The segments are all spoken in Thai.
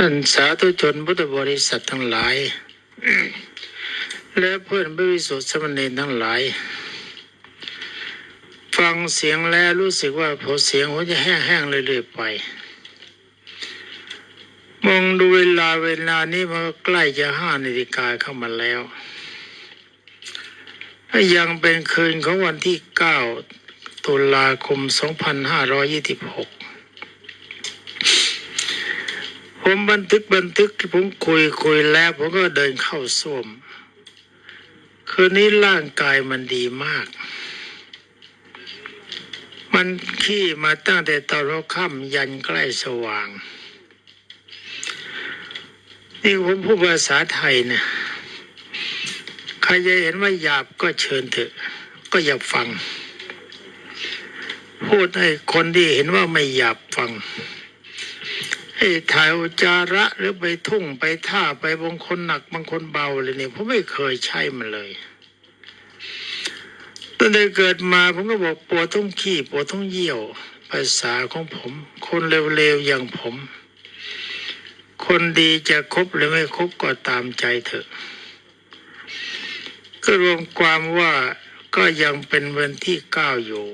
ท่านสาธุชนพุทธบริษัททั้งหลาย และเพื่อนบริสุทธิ์สมณีทั้งหลาย ฟังเสียงแล้วรู้สึกว่าพอเสียงหัวจะแห้งๆเรื่อยๆไป มองดูเวลาเวลานี้มันใกล้จะห้านาฬิกาเข้ามาแล้วยังเป็นคืนของวันที่เก้าตุลาคม2526 ผมบันทึกบันทึกที่ผมคุยคุยแล้ว ผมก็เดินเข้าส้วม คืนนี้ร่างกายมันดีมาก มันขี้มาตั้งแต่ตอนเราค่ำยันใกล้สว่าง นี่ผมพูดภาษาไทยนะใครจะเห็นว่าหยาบก็เชิญเถอะ ก็อย่าฟัง พูดให้คนที่เห็นว่าไม่หยาบฟัง ถ่ายอุจจาระหรือไปทุ่งไปท่าไปบางคนหนักบางคนเบาเลยเนี่ยผมไม่เคยใช้มันเลยตั้งแต่เกิดมาผมก็บอกปวดท้องขี้ปวดท้องเยี่ยว ภาษาของผม คนเร็วๆอย่างผม คนดีจะคบหรือไม่คบก็ตามใจเถอะ ก็รวมความว่าก็ยังเป็นวันที่เก้าอยู่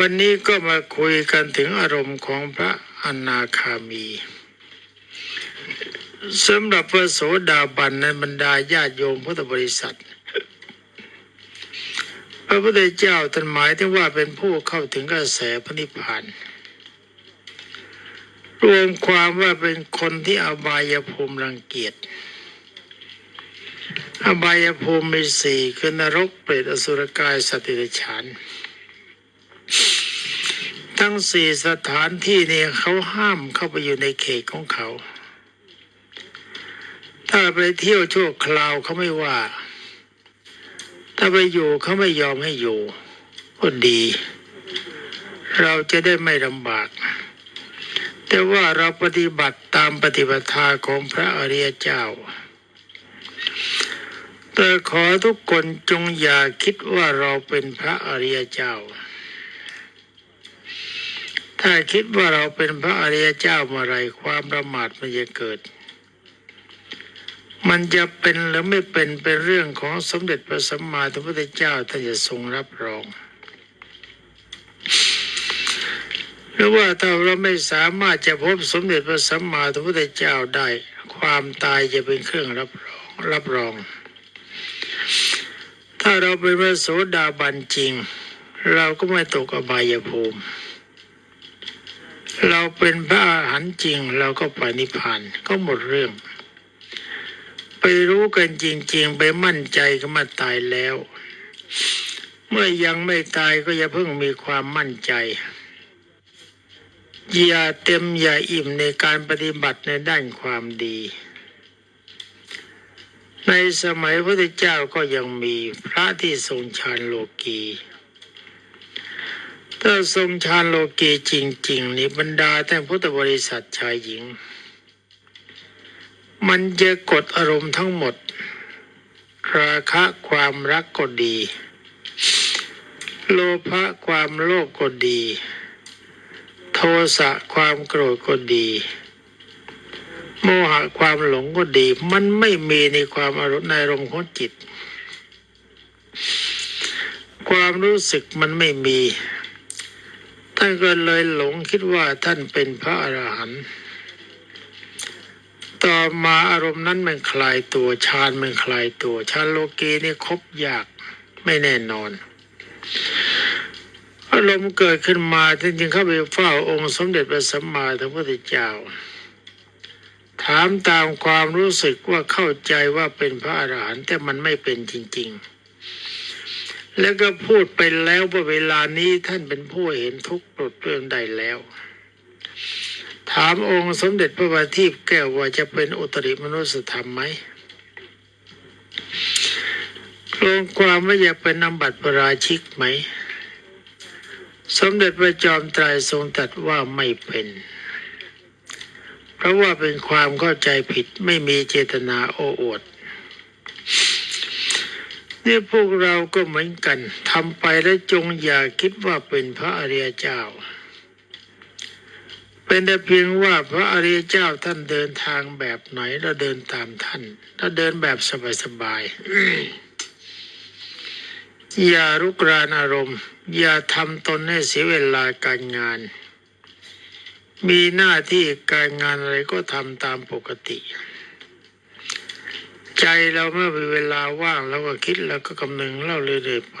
วันนี้ก็มาคุยกันถึงอารมณ์ของพระอนาคามีสำหรับพระโสดาบันในบรรดาญาติโยมพุทธบริษัท พระพุทธเจ้าท่านหมายถึงว่าเป็นผู้เข้าถึงกระแสพระนิพพานรวมความว่าเป็นคนที่อบายภูมิรังเกียจอบายภูมิมีสี่คือนรกเปรตอสุรกายสติรฉาน ทั้งสี่สถานที่นี้เขาห้ามเข้าไปอยู่ในเขตของเขา ถ้าไปเที่ยวชั่วคราวเขาไม่ว่า ถ้าไปอยู่เขาไม่ยอมให้อยู่ก็ดี เราจะได้ไม่ลำบาก แต่ว่าเราปฏิบัติตามปฏิปทาของพระอริยเจ้า แต่ขอทุกคนจงอย่าคิดว่าเราเป็นพระอริยเจ้า ถ้าคิดว่าเราเป็นพระอริยเจ้าเมื่อไรความประมาทมันจะเกิด มันจะเป็นหรือไม่เป็นเป็นเรื่องของสมเด็จพระสัมมาสัมพุทธเจ้าท่านจะทรงรับรองหรือว่าถ้าเราไม่สามารถจะพบสมเด็จพระสัมมาสัมพุทธเจ้าได้ ความตายจะเป็นเครื่องรับรองรับรอง ถ้าเราเป็นพระโสดาบันจริง เราก็ไม่ตกอบายภูมิ เราเป็นพระอรหันต์จริง เราก็ไปนิพพานก็หมดเรื่อง ไปรู้กันจริง ๆ ไปมั่นใจก็มาตายแล้ว เมื่อยังไม่ตายก็อย่าเพิ่งมีความมั่นใจ อย่าเต็มอย่าอิ่มในการปฏิบัติในด้านความดี ในสมัยพระพุทธเจ้าก็ยังมีพระที่ทรงฌานโลกี ถ้าทรงฌานโลกีจริงๆนี่บรรดาแต่พุทธบริษัทชายหญิง มันจะกดอารมณ์ทั้งหมด ราคะความรักก็ดี โลภะความโลภก็ดี โทสะความโกรธก็ดี โมหะความหลงก็ดี มันไม่มีในความอารมณ์ในอารมณ์ของจิต ความรู้สึกมันไม่มี ท่านก็เลยหลงคิดว่าท่านเป็นพระอรหันต์ต่อมาอารมณ์นั้นมันคลายตัวฌานมันคลายตัวฌานโลกีนี่คบยากไม่แน่นอน อารมณ์เกิดขึ้นมาท่านจึงเข้าไปเฝ้าองค์สมเด็จพระสัมมาสัมพุทธเจ้า ถามตามความรู้สึกว่าเข้าใจว่าเป็นพระอรหันต์แต่มันไม่เป็นจริง ๆ แล้วก็พูดไปแล้วว่าเวลานี้ท่านเป็นผู้เห็นทุกข์ปลดเปลื้องได้แล้ว ถามองค์สมเด็จพระบาทีพแก้วว่าจะเป็นอุตริมนุสธรรมไหมลงความว่าอยากเป็นนำบัตรประราชิกไหม สมเด็จพระจอมไตรทรงตรัสว่าไม่เป็น เพราะว่าเป็นความเข้าใจผิดไม่มีเจตนาโอ้อวด นี่พวกเราก็เหมือนกันทำไปแล้วจงอย่าคิดว่าเป็นพระอริยเจ้า เป็นแต่เพียงว่าพระอริยเจ้าท่านเดินทางแบบไหนเราเดินตามท่านเราเดินแบบสบายๆอย่ารุกรานอารมณ์ อย่าทำตนให้เสียเวลาการงาน มีหน้าที่การงานอะไรก็ทำตามปกติ ใจเราเมื่อมีเวลาว่างเราก็คิดแล้วก็กำนึงเล่าเรื่อยๆไป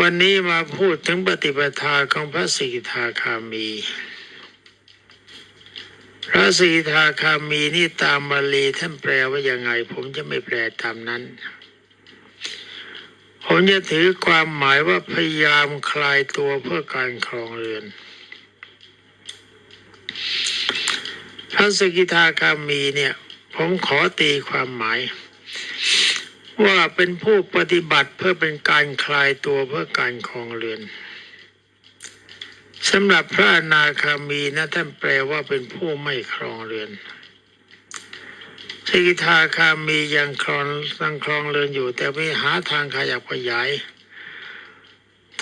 วันนี้มาพูดถึงปฏิปทาของพระสกิทาคามี พระสกิทาคามีนี่ตามบาลีท่านแปลว่ายังไง ผมจะไม่แปลตามนั้น ผมจะถือความหมายว่าพยายามคลายตัวเพื่อการครองเรือนพระสกิทาคามีเนี่ย ผมขอตีความหมาย ว่าเป็นผู้ปฏิบัติเพื่อเป็นการคลายตัวเพื่อการครองเรือนสำหรับพระอนาคามีนะท่านแปลว่าเป็นผู้ไม่ครองเรือนสกิทาคามียังครองยังครองเรือนอยู่ แต่ไม่หาทางขยับขยาย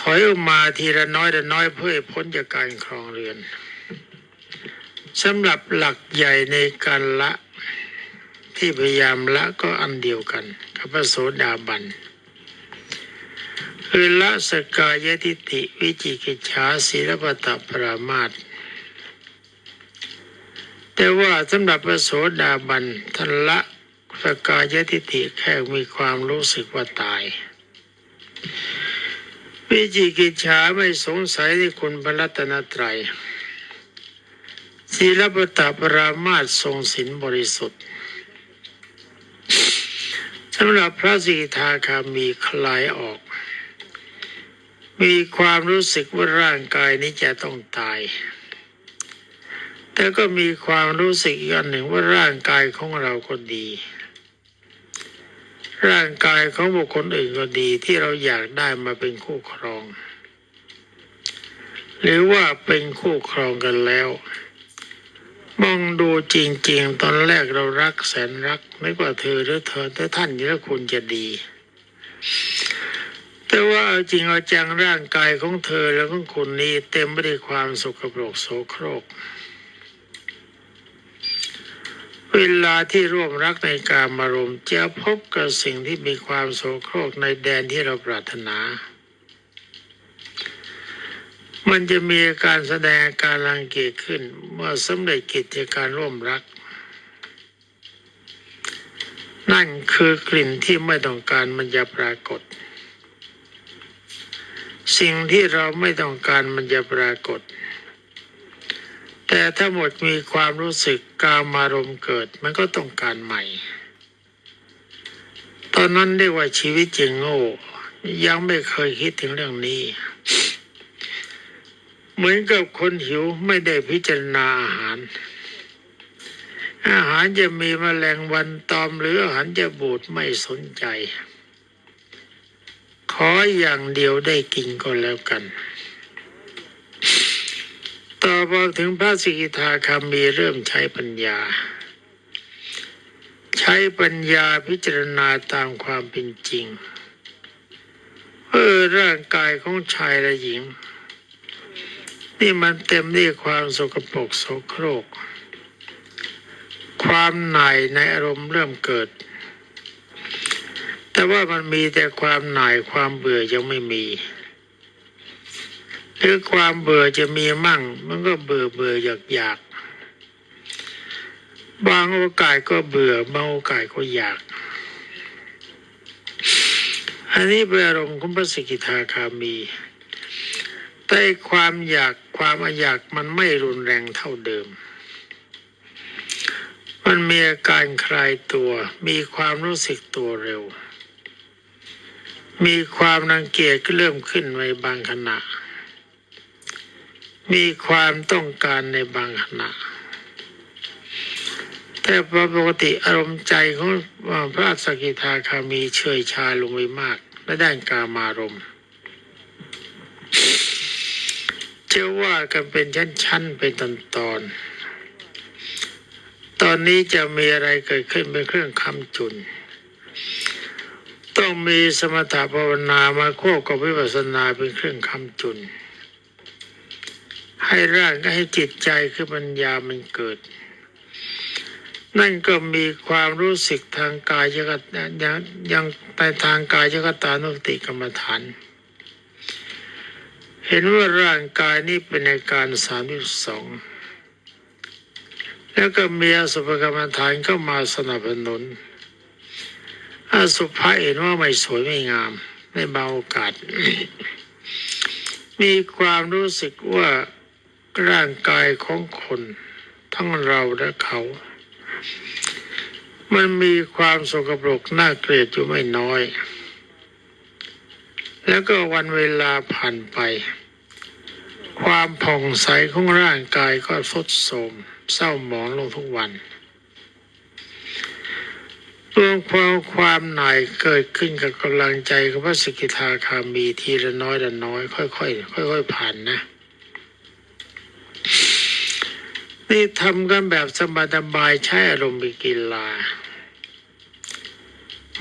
ถอยออกมาทีละน้อยละน้อยเพื่อพ้นจากการครองเรือนสำหรับหลักใหญ่ในการละ ที่พยายามละก็อันเดียวกันกับพระโสดาบันคือละสกายทิฏฐิวิจิกิจฉาศีลปตะปรามาตแต่ว่าสำหรับพระโสดาบันท่านละสกายทิฏฐิแค่มีความรู้สึกว่าตาย วิจิกิจฉาไม่สงสัยในคุณพระรัตนตรัยศีลปตะปรามาตทรงศีลบริสุทธิ์ สำหรับพระสีทาคามีคลายออก มีความรู้สึกว่าร่างกายนี้จะต้องตาย แต่ก็มีความรู้สึกอีกอันหนึ่งว่าร่างกายของเราก็ดี ร่างกายของบุคคลอื่นก็ดีที่เราอยากได้มาเป็นคู่ครอง หรือว่าเป็นคู่ครองกันแล้ว มองดูจริง ๆ ตอนแรกเรารักแสนรักไม่ว่าเธอหรือเธอแต่ท่านนี่แล้วคุณจะดี แต่ว่าเอาจริงเอาจังร่างกายของเธอและของคุณนี้เต็มไปด้วยความสกปรกโสโครก เวลาที่ร่วมรักในการมารมจะพบกับสิ่งที่มีความโสโครกในแดนที่เราปรารถนา มันจะมีอาการแสดงการรังเกียจขึ้น เมื่อสำเร็จกิจการร่วมรัก นั่นคือกลิ่นที่ไม่ต้องการมันจะปรากฏ สิ่งที่เราไม่ต้องการมันจะปรากฏ แต่ถ้าหมดมีความรู้สึกกามารมเกิด มันก็ต้องการใหม่ ตอนนั้นเรียกว่าชีวิตจริงโง่ ยังไม่เคยคิดถึงเรื่องนี้ เหมือนกับคนหิวไม่ได้พิจารณาอาหาร อาหารจะมีแมลงวันตอมหรืออาหารจะบูดไม่สนใจ ขออย่างเดียวได้กินก็แล้วกัน ต่อมาถึงพระสิกิทาคามีเริ่มใช้ปัญญา ใช้ปัญญาพิจารณาตามความเป็นจริงเออร่างกายของชายและหญิง นี่มันเต็มด้วยความสกปรกโสโครก ความหน่ายในอารมณ์เริ่มเกิด แต่ว่ามันมีแต่ความหน่ายความเบื่อยังไม่มี หรือความเบื่อจะมีมั่ง มันก็เบื่อเบื่ออยากอยาก บางโอกาสก็เบื่อบางโอกาสก็อยาก อันนี้เป็นอารมณ์ของพระสกิทาคามี แต่ความอยากความอยากมันไม่รุนแรงเท่าเดิม มันมีอาการคลายตัว มีความรู้สึกตัวเร็ว มีความรังเกียจก็เริ่มขึ้นในบางขณะ มีความต้องการในบางขณะ แต่ปกติอารมณ์ใจของพระสกิทาคามีเฉยชาลงไปมากและด้านกามารมณ์ จะว่ากันเป็นชั้นๆเป็นตอนตอนๆตอนนี้จะมีอะไรเกิดขึ้นเป็นเครื่องคำจุน ต้องมีสมถะภาวนามาควบกับวิปัสสนาเป็นเครื่องคำจุน ให้ร่างให้จิตใจคือปัญญามันเกิด นั่นก็มีความรู้สึกทางกายยกตยังยังในทางกายยกตานุสติกรรมฐาน เห็นว่าร่างกายนี้เป็นในการสามสิบสองแล้วก็มีอสุภกรรมฐานเข้ามาสนับสนุนอสุภะเห็นว่าไม่สวยไม่งามไม่เบาโอกาส มีความรู้สึกว่าร่างกายของคน ทั้งเราและเขา มันมีความสกปรกน่าเกลียดอยู่ไม่น้อย แล้วก็วันเวลาผ่านไป ความผ่องใสของร่างกายก็ทรุดโทรมเศร้าหมองลงทุกวันรวมความความหน่ายเกิดขึ้นกับกำลังใจของพระสกิทาคามีทีละน้อยละน้อย ค่อยๆค่อยๆผ่านนะนี่ทำกันแบบสบายๆใช้อารมณ์เป็นกีฬา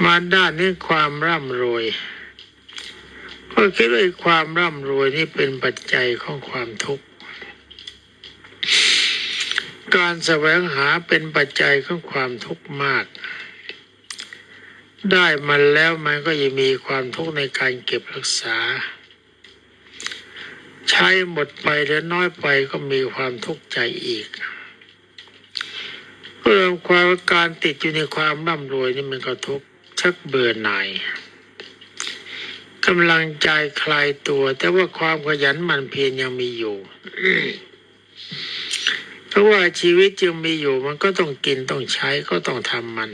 มาด้านนี้ความร่ำรวย ก็คิดว่าไอ้ความร่ำรวยนี่เป็นปัจจัยของความทุกข์ การแสวงหาเป็นปัจจัยของความทุกข์มาก ได้มันแล้วมันก็ยังมีความทุกข์ในการเก็บรักษา ใช้หมดไปหรือน้อยไปก็มีความทุกข์ใจอีกเรื่องความการติดอยู่ในความร่ำรวยนี่มันก็ทุกข์ชักเบื่อหน่าย กำลังใจคลายตัว แต่ว่าความขยันหมันเพียรยังมีอยู่เพราะว่าชีวิตจึงมีอยู่ มันก็ต้องกินต้องใช้ก็ต้องทำมัน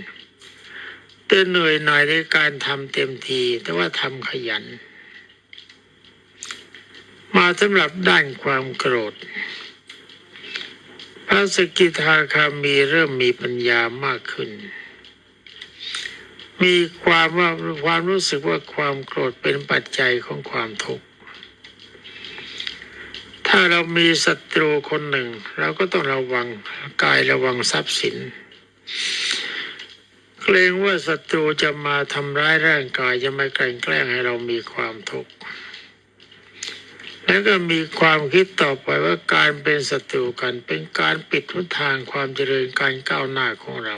แต่เหนื่อยหน่อยในการทำเต็มที แต่ว่าทำขยัน มาสำหรับด้านความโกรธ พระสกิทาคามีเริ่มมีปัญญามากขึ้น มีความว่าความรู้สึกว่าความโกรธเป็นปัจจัยของความทุกข์ ถ้าเรามีศัตรูคนหนึ่ง เราก็ต้องระวังกายระวังทรัพย์สิน เกรงว่าศัตรูจะมาทำร้ายร่างกายจะไม่กลั่นแกล้งให้เรามีความทุกข์ แล้วก็มีความคิดต่อไปว่าการเป็นศัตรูกันเป็นการปิดทุนทางความเจริญการก้าวหน้าของเรา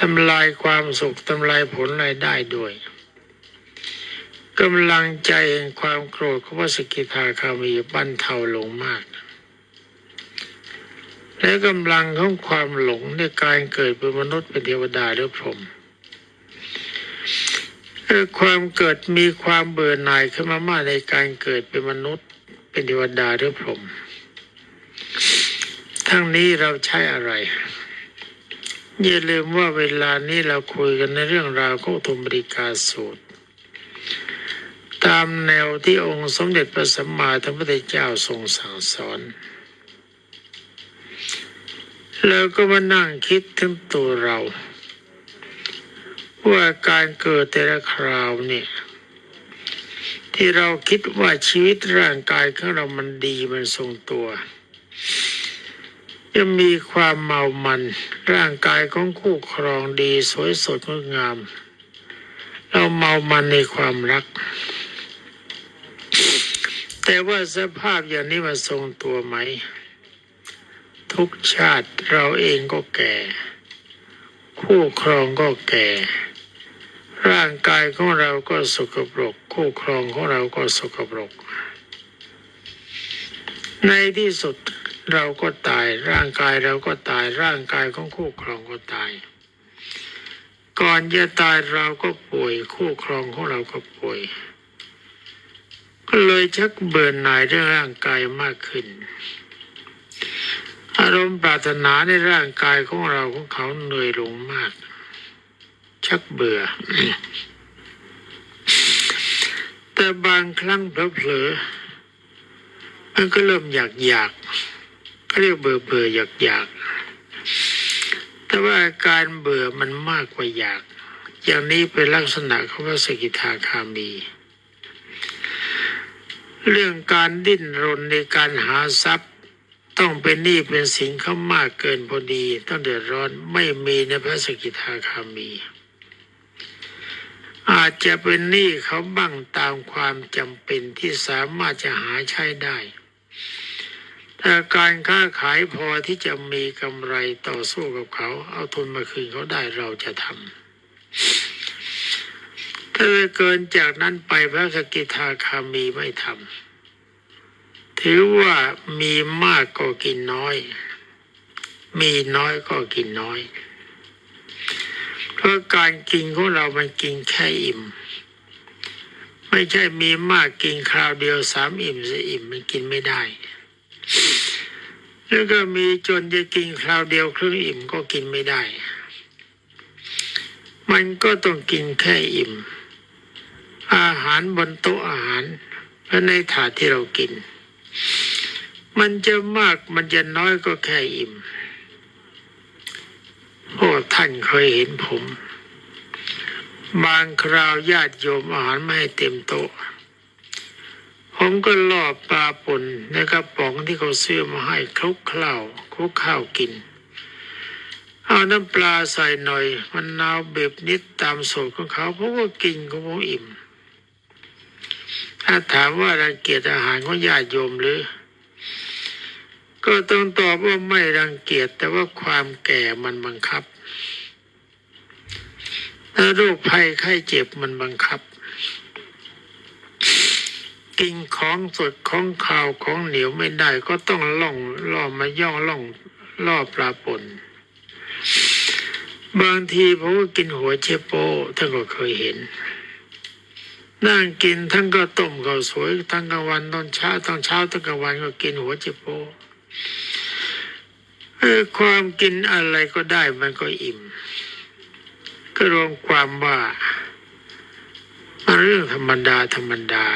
ทำลายความสุขทำลายผลรายได้ด้วยกำลังใจแห่งความโกรธของพระสกิทาคามีบันเทาลงมาก และกำลังของความหลงในการเกิดเป็นมนุษย์เป็นเทวดาหรือพรหมคือความเกิดมีความเบื่อหน่ายขึ้นมามากในการเกิดเป็นมนุษย์เป็นเทวดาหรือพรหมทั้งนี้เราใช้อะไร อย่าลืมว่าเวลานี้เราคุยกันในเรื่องราวของธมบริกาสูตร ตามแนวที่องค์สมเด็จพระสัมมาสัมพุทธเจ้าทรงสั่งสอนแล้วก็มานั่งคิดถึงตัวเรา ว่าการเกิดแต่ละคราวเนี่ย ที่เราคิดว่าชีวิตร่างกายของเรามันดีมันทรงตัว จะมีความเมามัน ร่างกายของคู่ครองดีสวยสดงดงาม เราเมามันในความรัก แต่ว่าสภาพอย่างนี้มันทรงตัวไหม ทุกชาติเราเองก็แก่ คู่ครองก็แก่ ร่างกายของเราก็สกปรก คู่ครองของเราก็สกปรก ในที่สุด เราก็ตาย ร่างกายเราก็ตาย ร่างกายของคู่ครองก็ตาย ก่อนจะตายเราก็ป่วย คู่ครองของเราก็ป่วย ก็เลยชักเบื่อหน่ายเรื่องร่างกายมากขึ้น อารมณ์ปรารถนาในร่างกายของเราของเขาเหนื่อยลงมาก ชักเบื่อ แต่บางครั้งเผลอๆมันก็เริ่มอยากอยาก ก็เรียกเบื่อเบื่ออยากอยากแต่ว่าการเบื่อมันมากกว่าอยาก อย่างนี้เป็นลักษณะของพระสกิทาคามี เรื่องการดิ้นรนในการหาทรัพย์ ต้องเป็นหนี้เป็นสินเขามากเกินพอดี ต้องเดือดร้อนไม่มีในพระสกิทาคามี อาจจะเป็นหนี้เขาบ้างตามความจำเป็นที่สามารถจะหาใช้ได้ ถ้าการค้าขายพอที่จะมีกำไรต่อสู้กับเขา เอาทุนมาคืนเขาได้เราจะทำถ้าเกินจากนั้นไปพระสกิทาคามีไม่ทำถือว่ามีมากก็กินน้อย มีน้อยก็กินน้อย เพราะการกินของเรามันกินแค่อิ่ม ไม่ใช่มีมากกินคราวเดียวสามอิ่มสี่อิ่มมันกินไม่ได้ แล้วก็มีจนจะกินคราวเดียวครึ่งอิ่มก็กินไม่ได้ มันก็ต้องกินแค่อิ่ม อาหารบนโต๊ะอาหารและในถาดที่เรากิน มันจะมากมันจะน้อยก็แค่อิ่ม โอ้ท่านเคยเห็นผม บางคราวญาติโยมอาหารไม่เต็มโต๊ะ ผมก็ลอบปลาป่นในกระป๋องที่เขาซื้อมาให้คลุกข้าวคลุกข้าวกิน เอาน้ำปลาใส่หน่อย มันนาวเบบนิดตามสูตรของเขาผมก็กินของผมอิ่ม ถ้าถามว่ารังเกียจอาหารของญาติโยมหรือ ก็ต้องตอบว่าไม่รังเกียจแต่ว่าความแก่มันบังคับถ้าโรคภัยไข้เจ็บมันบังคับ กินของสดของข้าวของเหนียวไม่ได้ ก็ต้องล่องล่อมาย่องล่องล่อปลาปนบางทีผมก็กินหัวเชโปท่านก็เคยเห็น นั่งกินทั้งก็ต้มข้าวสวยทั้งกลางวันตอนเช้าตอนเช้าตอนกลางวันก็กินหัวเชโปเออความกินอะไรก็ได้มันก็อิ่ม ก็รวมความว่าเรื่องธรรมดาธรรมดา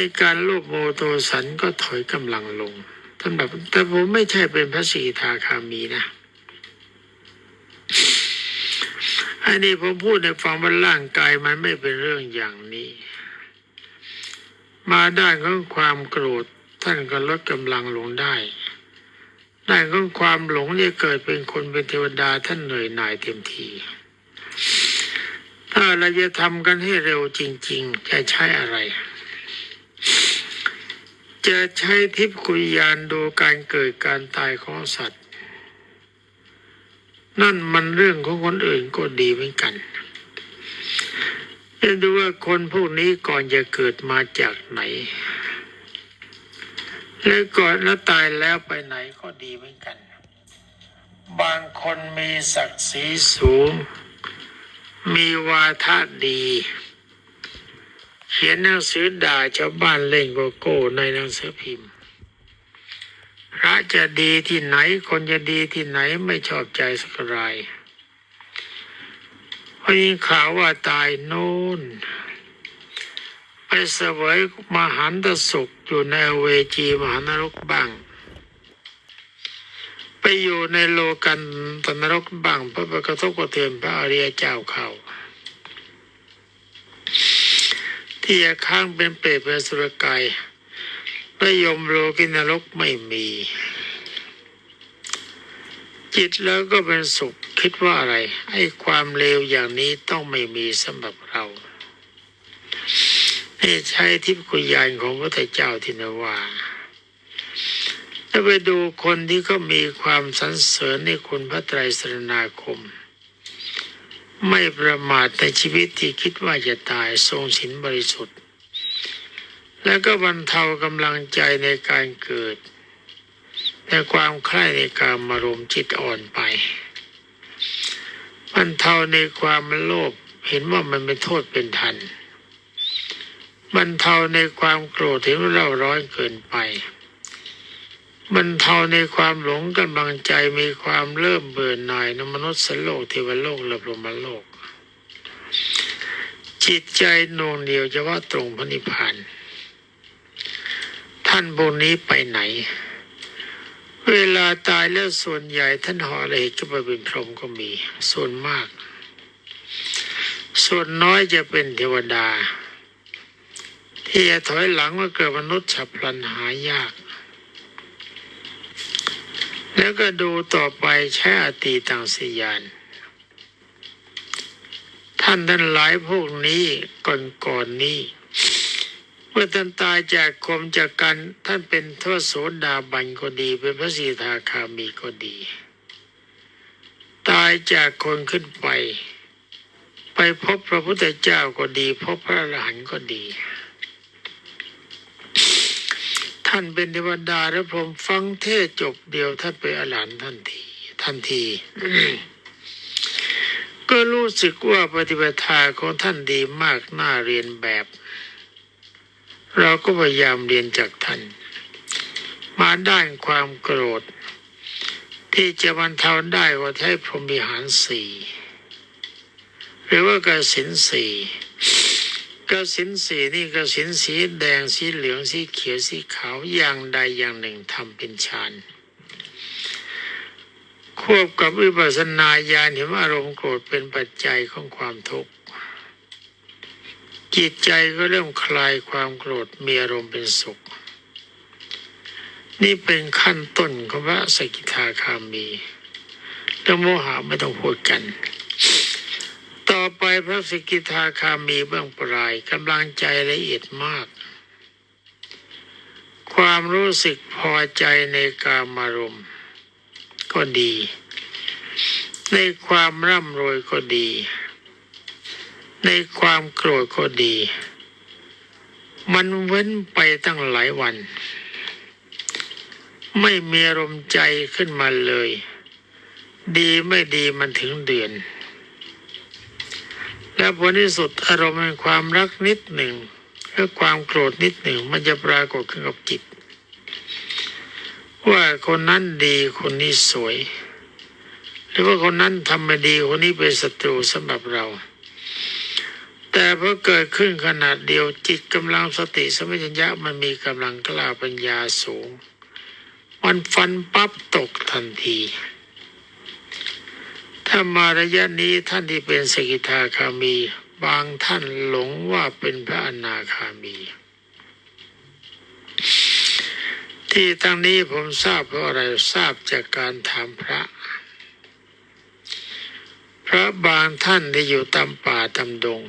อการโลภโมโทสันก็ถอยกำลังลงท่านแบบแต่ผมไม่ใช่เป็นพระสีทาคามีนะ อันนี้ผมพูดในฟังว่าร่างกายมันไม่เป็นเรื่องอย่างนี้ มาด้านของความโกรธท่านก็ลดกำลังลงได้ด้านของความหลงจะเกิดเป็นคนเป็นเทวดาท่านเหนื่อยหน่ายเต็มทีถ้าเราจะทำกันให้เร็วจริง ๆ จะใช้อะไร จะใช้ทิพย์คุยยานดูการเกิดการตายของสัตว์ นั่นมันเรื่องของคนอื่นก็ดีเหมือนกันจะดูว่าคนพวกนี้ก่อนจะเกิดมาจากไหน และก่อนแล้วตายแล้วไปไหนก็ดีเหมือนกัน บางคนมีศักดิ์ศรีสูง มีวาทะดี เขียนหนังสือด่าชาวบ้านเล่นโกโก้ในหนังสือพิมพ์ พระจะดีที่ไหนคนจะดีที่ไหนไม่ชอบใจสักรายพอยิงข่าวว่าตายโน่นไปเสวยมหันตสุขอยู่ในเวจีมหานรกบ้าง ไปอยู่ในโลกันตนรกบ้างเพราะไปกระทบกระเทือนพระอริยเจ้าเขา ที่จะค้างเป็นเปรตเป็นสุรกายพระยมโลกินรกไม่มี จิตแล้วก็เป็นสุขคิดว่าอะไร ไอ้ความเลวอย่างนี้ต้องไม่มีสำหรับเราให้ใช้ทิพย์กุญญาณของพระเจ้าทินวาถ้าไปดูคนที่เขามีความสรรเสริญในคุณพระไตรสรณาคม ไม่ประมาทในชีวิตที่คิดว่าจะตายทรงศีลบริสุทธิ์ แล้วก็บรรเทากำลังใจในการเกิดแต่ความใคร่ในการมารมจิตอ่อนไปบรรเทาในความโลภเห็นว่ามันเป็นโทษเป็นทันบรรเทาในความโกรธเห็นว่าเราร้อนเกินไป บรรเทาในความหลงกำลังใจมีความเริ่มเบื่อหน่ายในมนุษย์สโลกเทวโลกและพรหมโลก จิตใจนวงเดียวจะว่าตรงพระนิพพานท่านพวกนี้ไปไหน เวลาตายแล้วส่วนใหญ่ท่านห่ออะไรก็ไปเป็นพรหมก็มี ส่วนมาก ส่วนน้อยจะเป็นเทวดา ที่จะถอยหลังมาเกิดมนุษย์ฉับพลันหายาก แล้วก็ดูต่อไปใช้อติตังสยาน ท่านท่านหลายพวกนี้ก่อนก่อนนี้ เมื่อท่านตายจากคมจากกันท่านเป็นทวโสดาบันก็ดี เป็นพระสีทาคามีก็ดี ตายจากคนขึ้นไป ไปพบพระพุทธเจ้าก็ดี พบพระอรหันต์ก็ดี ท่านเป็นเทวดาและพรมฟังเทศจบเดียวท่านเป็นอรหันต์ทันที ทันที ก็รู้สึกว่าปฏิปทาของท่านดีมากน่าเรียนแบบ เราก็พยายามเรียนจากท่าน มาด้านความโกรธ ที่จะบรรเทาได้ก็ใช้พรหมิหารสี่หรือว่ากสินสี่ กสินสีนี่กระสินสีแดงสีเหลืองสีเขียวสีขาวอย่างใดอย่างหนึ่งทำเป็นฌานควบกับวิปัสสนาญาณเห็นว่าอารมณ์โกรธเป็นปัจจัยของความทุกข์จิตใจก็เริ่มคลายความโกรธมีอารมณ์เป็นสุข นี่เป็นขั้นต้นของพระสกิทาคามีแล้วโมหะไม่ต้องพูดกัน ต่อไปพระสิกิทาคามีเบื้องปลายกำลังใจละเอียดมาก ความรู้สึกพอใจในกามารมณ์ก็ดี ในความร่ำรวยก็ดี ในความโกรธก็ดี มันเว้นไปตั้งหลายวัน ไม่มีอารมณ์ใจขึ้นมาเลย ดีไม่ดีมันถึงเดือน แล้วผลที่สุดอารมณ์แห่งความรักนิดหนึ่งและความโกรธนิดหนึ่งมันจะปรากฏขึ้นกับจิต ว่าคนนั้นดีคนนี้สวย หรือว่าคนนั้นทำไม่ดีคนนี้เป็นศัตรูสำหรับเรา แต่พอเกิดขึ้นขนาดเดียวจิตกำลังสติสมัชัญญะมันมีกำลังกล้าปัญญาสูง มันฟันปั๊บตกทันที ถ้ามาระยะนี้ท่านที่เป็นสกิทาคามี บางท่านหลงว่าเป็นพระอนาคามี ที่ทั้งนี้ผมทราบเพราะอะไรทราบจากการถามพระ พระบางท่านที่อยู่ตามป่าตามดง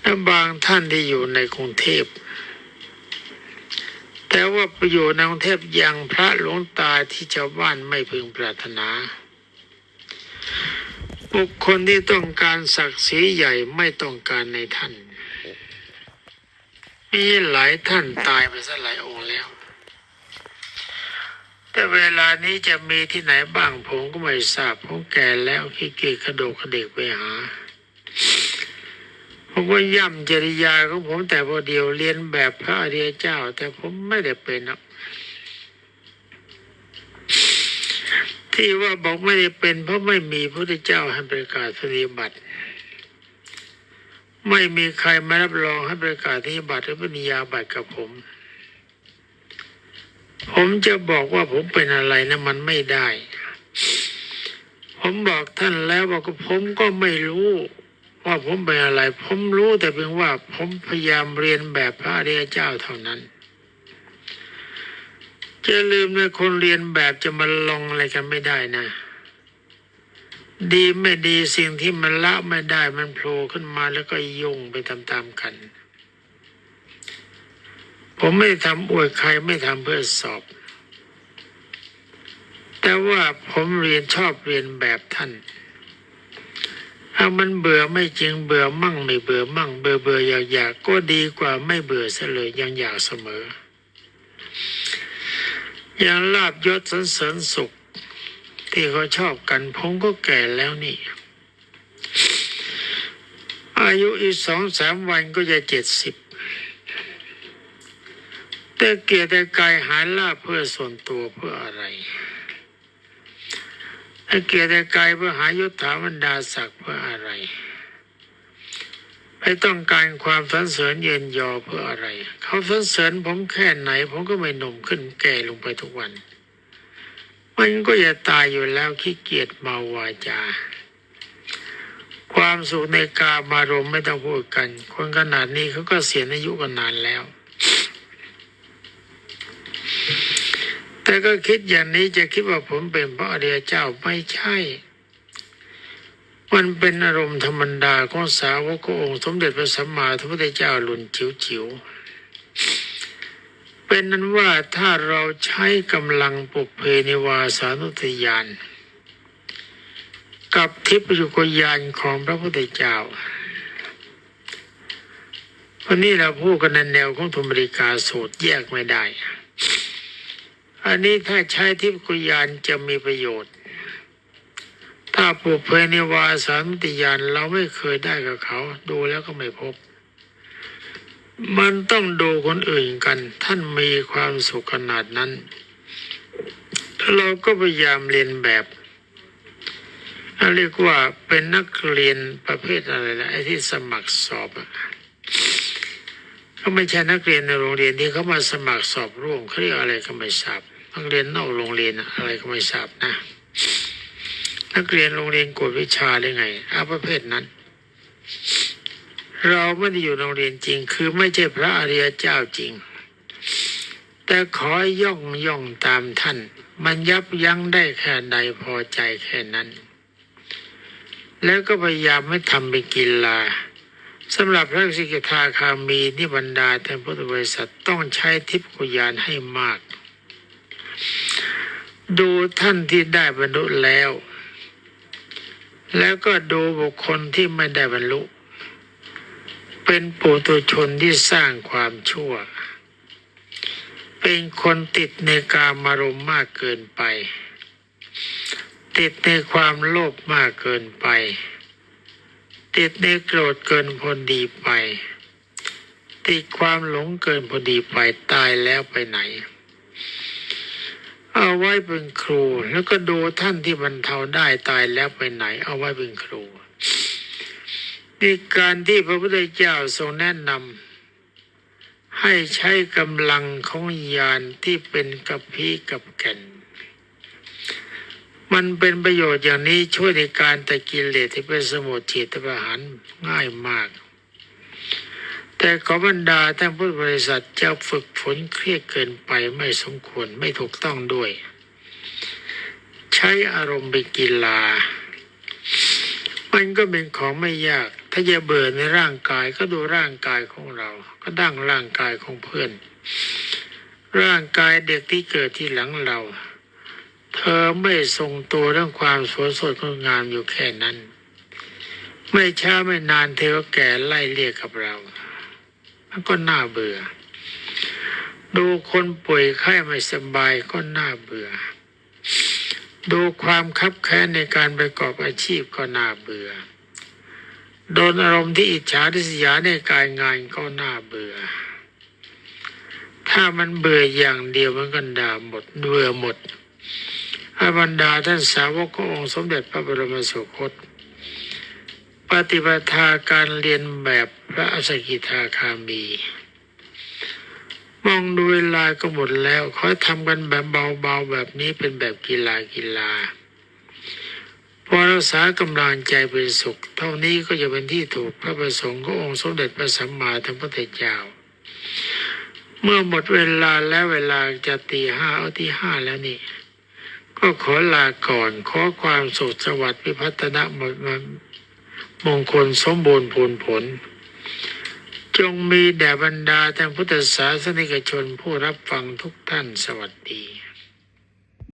และบางท่านที่อยู่ในกรุงเทพ แต่ว่าไปอยู่ในกรุงเทพยังพระหลวงตาที่ชาวบ้านไม่พึงปรารถนา บุคคลที่ต้องการศักดิ์ศรีใหญ่ไม่ต้องการในท่าน มีหลายท่านตายไปซะหลายองค์แล้ว แต่เวลานี้จะมีที่ไหนบ้างผมก็ไม่ทราบผมแก่แล้วขี้เกียจกระโดดกระเดกไปหาผมก็ย่ำจริยาของผมแต่พอเดียวเรียนแบบพระอริยเจ้า แต่ผมไม่ได้เป็นนะ ที่ว่าบอกไม่ได้เป็น เพราะไม่มีพระพุทธเจ้าให้ประกาศปฏิบัติ ไม่มีใครมารับรองให้ประกาศปฏิบัติหรือปฏิญาบัตรกับผม ผมจะบอกว่าผมเป็นอะไรนะมันไม่ได้ ผมบอกท่านแล้วว่าผมก็ไม่รู้ว่าผมเป็นอะไร ผมรู้แต่เพียงว่าผมพยายามเรียนแบบพระอริยเจ้าเท่านั้น จะลืมเลยคนเรียนแบบจะมาลองอะไรกันไม่ได้นะ ดีไม่ดีสิ่งที่มันละไม่ได้มันโผล่ขึ้นมาแล้วก็ยุ่งไปตามๆกัน ผมไม่ทำอวยใครไม่ทำเพื่อสอบ แต่ว่าผมเรียนชอบเรียนแบบท่านถ้ามันเบื่อไม่จริงเบื่อมั่งไม่เบื่อมั่ง เบื่อเบื่ออยากอยากก็ดีกว่าไม่เบื่อซะเลยยังอยากเสมอ อย่างลาบยศสันเสริญสุข ที่เขาชอบกันผมก็แก่แล้วนี่ อายุอีกสองสามวันก็จะเจ็ดสิบแต่เกียรติกายหาลาบเพื่อส่วนตัวเพื่ออะไรไอ้เกียรติกายเพื่อหายศถาบรรดาศักดิ์เพื่ออะไร ไปต้องการความสรรเสริญเย็นยอเพื่ออะไร เขาสรรเสริญผมแค่ไหน ผมก็ไม่หนุ่มขึ้นแก่ลงไปทุกวัน มันก็จะตายอยู่แล้วขี้เกียจเมาวาจา ความสุขในกามารมไม่ต้องพูดกัน คนขนาดนี้เขาก็เสียอายุกันนานแล้ว แต่ก็คิดอย่างนี้จะคิดว่าผมเป็นพระอริยเจ้าไม่ใช่ มันเป็นอารมณ์ธรรมดาของสาวกององค์สมเด็จพระสัมมาสัมพุทธเจ้าหลุนจิ๋วจิ๋วเป็นนั้นว่าถ้าเราใช้กำลังปุกเพนิวาสานุทยาน กับทิพยุกยานของพระพุทธเจ้าวันนี้เราพูดกันในแนวของธรรมริกาสูตรแยกไม่ได้ อันนี้ถ้าใช้ทิพยุกยานจะมีประโยชน์ ถ้าปุเพนิวาสานุติยานเราไม่เคยได้กับเขา ดูแล้วก็ไม่พบ มันต้องดูคนอื่นกัน ท่านมีความสุขขนาดนั้น เราก็พยายามเรียนแบบเรียกว่าเป็นนักเรียนประเภทอะไรนะไอ้ที่สมัครสอบอะก็ไม่ใช่นักเรียนในโรงเรียนที่เขามาสมัครสอบร่วมเขาเรียกอะไรก็ไม่ทราบนักเรียนนอกโรงเรียนอะไรก็ไม่ทราบนะ นักเรียนโรงเรียนกวดวิชาได้ไงอาประเภทนั้น เราไม่ได้อยู่โรงเรียนจริง คือไม่ใช่พระอริยเจ้าจริง แต่ขอย่องย่องตามท่าน มันยับยั้งได้แค่ใดพอใจแค่นั้น แล้วก็พยายามไม่ทำเป็นกีฬาสำหรับพระสิกขาคามีนิบรรดาแทนพุทธบริษัทต้องใช้ทิพยกุยานให้มาก ดูท่านที่ได้บรรลุแล้ว แล้วก็ดูบุคคลที่ไม่ได้บรรลุ เป็นปุถุชนที่สร้างความชั่ว เป็นคนติดในกามารมณ์มากเกินไป ติดในความโลภมากเกินไป ติดในโกรธเกินพอดีไป ติดความหลงเกินพอดีไปตายแล้วไปไหน เอาไว้เป็นครู แล้วก็ดูท่านที่บรรเทาได้ตายแล้วไปไหน เอาไว้เป็นครูนี่การที่พระพุทธเจ้าทรงแนะนำให้ใช้กำลังของญาณที่เป็นกับพีกับแก่น มันเป็นประโยชน์อย่างนี้ช่วยในการตะกิเลสที่เป็นสมุทเฉตประหารง่ายมาก แต่ขอบรรดาท่านพุทธบริษัทจะฝึกฝนเครียดเกินไปไม่สมควรไม่ถูกต้องด้วย ใช้อารมณ์เป็นกีฬา มันก็เป็นของไม่ยาก ถ้าจะเบื่อในร่างกายก็ดูร่างกายของเรา ก็ดั้งร่างกายของเพื่อน ร่างกายเด็กที่เกิดที่หลังเรา เธอไม่ทรงตัวเรื่องความสวยสดงดงามอยู่แค่นั้น ไม่ช้าไม่นานเธอก็แก่ไล่เรียกกับเรา มันก็น่าเบื่อ ดูคนป่วยไข้ไม่สบายก็น่าเบื่อ ดูความคับแค้นในการประกอบอาชีพก็น่าเบื่อ โดนอารมณ์ที่อิจฉาริษยาในการงานก็น่าเบื่อ ถ้ามันเบื่ออย่างเดียวมันก็ด่าหมดเบื่อหมดอาบรรดาท่านสาวกขององค์สมเด็จพระบรมสุคต ปฏิปทาการเรียนแบบพระอสกิทาคามี มองดูเวลาก็หมดแล้วขอทำกันแบบเบาๆแบบนี้เป็นแบบกีฬากีฬาพอรักษากำลังใจเป็นสุข เท่านี้ก็จะเป็นที่ถูกพระประสงค์ขององค์สมเด็จพระสัมมาสัมพุทธเจ้า เมื่อหมดเวลาแล้วเวลาจะตีห้าเอาที่ห้าแล้วนี่ ก็ขอลาก่อนขอความสุขสวัสดิ์พิพัฒนะมด มงคลสมบูรณ์ผลผล จงมีแด่บรรดาท่านพุทธศาสนิกชนผู้รับฟังทุกท่านสวัสดี